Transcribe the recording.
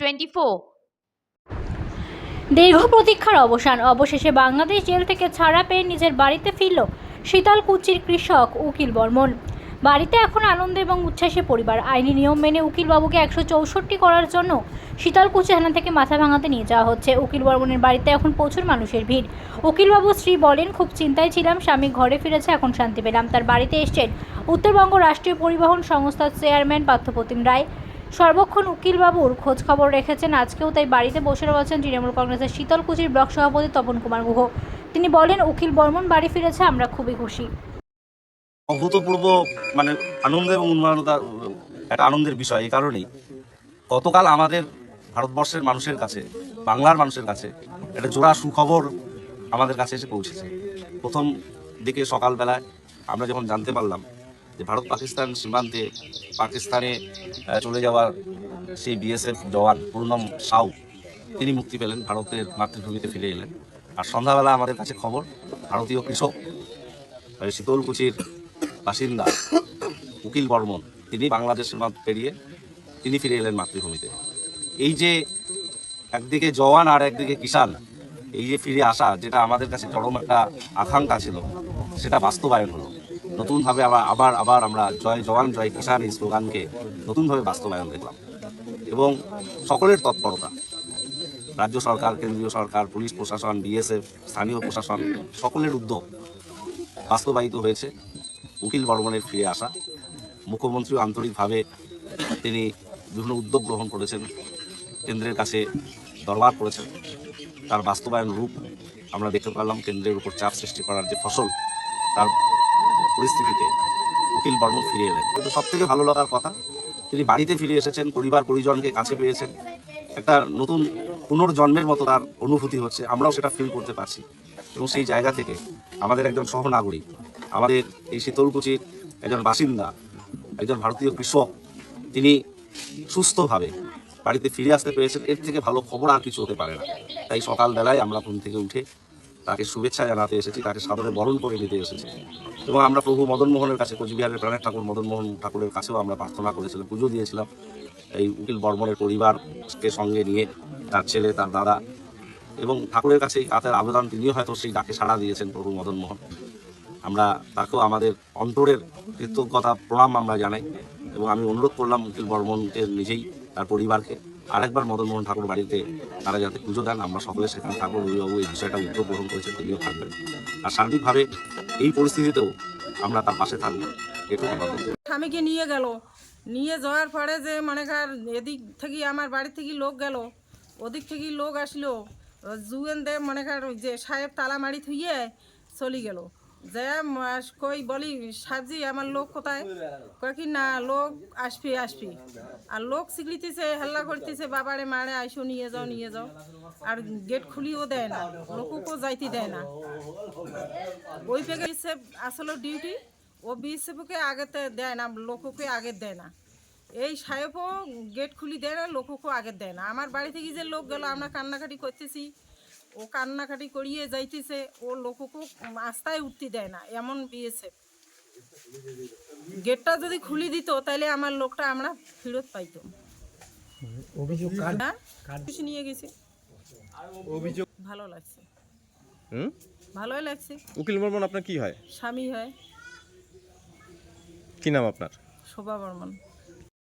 Twenty four দীর্ঘ প্রতীক্ষার অবসান। অবশেষে বাংলাদেশ জেল থেকে ছাড়া পেয়ে নিজের বাড়িতে ফিরল শীতলকুচির কৃষক উকিল বর্মন। বাড়িতে এখন আনন্দ এবং উচ্ছ্বাসে পরিবার। আইনি নিয়ম মেনে উকিলবাবুকে একশো চৌষট্টি করার জন্য শীতলকুচি থানা থেকে মাথা ভাঙাতে নিয়ে যাওয়া হচ্ছে। উকিল বর্মনের বাড়িতে এখন প্রচুর মানুষের ভিড়। উকিলবাবু শ্রী বলেন, খুব চিন্তায় ছিলাম, স্বামী ঘরে ফিরেছে, এখন শান্তি পেলাম। তার বাড়িতে এসছেন উত্তরবঙ্গ রাষ্ট্রীয় পরিবহন সংস্থার চেয়ারম্যান পার্থপ্রতিম রায়। সর্বক্ষণ উকিলবাবুর খোঁজ খবর রেখেছেন। আজকেও তাই বাড়িতে বসে রয়েছেন তৃণমূল কংগ্রেসের শীতলকুচির ব্লক সভাপতি তপন কুমার গুহ। তিনি বলেন, উকিল বর্মন বাড়ি ফিরেছে, আমরা খুবই খুশি। অভূতপূর্ব মানে আনন্দ এবং উন্মাদনতা একটা আনন্দের বিষয় এই কারণেই। গতকাল আমাদের ভারতবর্ষের মানুষের কাছে, বাংলার মানুষের কাছে একটা জোড়া সুখবর আমাদের কাছে এসে পৌঁছেছে। প্রথম দিকে সকালবেলায় আমরা যখন জানতে পারলাম যে ভারত, পাকিস্তান সীমান্তে পাকিস্তানে চলে যাওয়ার সেই বিএসএফ জওয়ান পূর্ণম সাউ, তিনি মুক্তি পেলেন, ভারতের মাতৃভূমিতে ফিরে এলেন। আর সন্ধ্যাবেলা আমাদের কাছে খবর, ভারতীয় কৃষক শীতলকুচির বাসিন্দা উকিল বর্মন, তিনি বাংলাদেশ সীমান্ত পেরিয়ে তিনি ফিরে এলেন মাতৃভূমিতে। এই যে একদিকে জওয়ান আর একদিকে কিষান এই যে ফিরে আসা, যেটা আমাদের কাছে চরম একটা আকাঙ্ক্ষা ছিল, সেটা বাস্তবায়ন হলো। নতুনভাবে আবার আবার আবার আমরা জয় জওয়ান, জয় কিষান এই স্লোগানকে নতুনভাবে বাস্তবায়ন দেখলাম। এবং সকলের তৎপরতা, রাজ্য সরকার, কেন্দ্রীয় সরকার, পুলিশ প্রশাসন বিএসএফ স্থানীয় প্রশাসন, সকলের উদ্যোগ বাস্তবায়িত হয়েছে। উকিল বর্মনের ফিরে আসা মুখ্যমন্ত্রীও আন্তরিকভাবে তিনি বিভিন্ন উদ্যোগ গ্রহণ করেছেন, কেন্দ্রের কাছে দরবার করেছেন। তার বাস্তবায়ন রূপ আমরা দেখতে পারলাম কেন্দ্রের উপর চাপ সৃষ্টি করার যে ফসল, তার পরিস্থিতিতে উকিল বর্মন ফিরে এলেন। কিন্তু সব থেকে ভালো লাগার কথা, তিনি বাড়িতে ফিরে এসেছেন, পরিবার পরিজনকে কাছে পেয়েছেন। একটা নতুন পুনর্জন্মের মতো তার অনুভূতি হচ্ছে, আমরাও সেটা ফিল করতে পারছি। এবং সেই জায়গা থেকে আমাদের একজন সহনাগরিক, আমাদের এই শীতলকুচির একজন বাসিন্দা, একজন ভারতীয় কৃষক, তিনি সুস্থভাবে বাড়িতে ফিরে আসতে পেরেছেন। এর থেকে ভালো খবর আর কিছু হতে পারে না। তাই সকালবেলায় আমরা ঘুম থেকে উঠে তাকে শুভেচ্ছা জানাতে এসেছি, তাকে সাদরে বরণ করে নিতে এসেছি। এবং আমরা প্রভু মদন মোহনের কাছে কোচবিহারের প্রাণের ঠাকুর মদন মোহন ঠাকুরের কাছেও আমরা প্রার্থনা করেছিলাম, পুজো দিয়েছিলাম। এই উকিল বর্মনের পরিবারকে সঙ্গে নিয়ে তার ছেলে, তার দাদা এবং ঠাকুরের কাছে তাদের আবেদন তিনিও হয়তো সেই ডাকে সাড়া দিয়েছেন প্রভু মদন মোহন। আমরা তাকেও আমাদের অন্তরের কৃতজ্ঞতা, প্রণাম আমরা জানাই এবং আমি অনুরোধ করলাম উকিল বর্মনকে নিজেই, তার পরিবারকে আরেকবার মদন মোহন ঠাকুর বাড়িতে তারা যাতে পুজো দেন, আমরা সকলে সেখানে থাকব। রবিবাবু এই বিষয়টা উদ্যোগ গ্রহণ করেছেন, তিনিও থাকবেন। আর সার্বিকভাবে এই পরিস্থিতিতেও আমরা তার পাশে থাকব। এটুকু স্বামীকে নিয়ে গেল। নিয়ে যাওয়ার পরে যে মনে কর এদিক থেকে আমার বাড়ি থেকে লোক গেল। ওদিক থেকে লোক আসলো। জুয়েন দে মনে কর যে সাহেব তালা মারি থুইয়ে চলে গেল। যে কই বলি সাহেবজি আমার লোক কোথায়? কয় না, লোক আসবি আসবি। আর লোক শিখলিতেছে হাল্লা করতেছে, বাবারে, মারে, আইসো, নিয়ে যাও নিয়ে যাও। আর গেট খুলিও দেয় না লোককেও যাইতে দেয় না। ওই পেগে বিএসএফ আসলে ডিউটি, ও বিএসএফকে আগেতে দেয় না, লোককে আগে দেয় না। এই সাহেবও গেট খুলি দেয় না লোককেও আগে দেয় না। আমার বাড়ি থেকে যে লোক গেল, আমরা কান্নাকাটি করতেছি। ও কান্নাকাটি করিয়ে যাইতেছে ও লোককেও আস্তায় উঠতে দেয় না এমন বিয়েছে। গেটটা যদি খুলি দিত তাহলে আমার লোকটা আমরা ফেরত পাইতাম। অভিযোগ হ্যাঁ? কিছু নিয়ে গেছি। অভিযোগ? ভালো লাগছে। হুম? ভালোই লাগছে। উকিল বর্মন আপনার কি হয়? স্বামী হয়। কি নাম আপনার? শোভা বর্মন।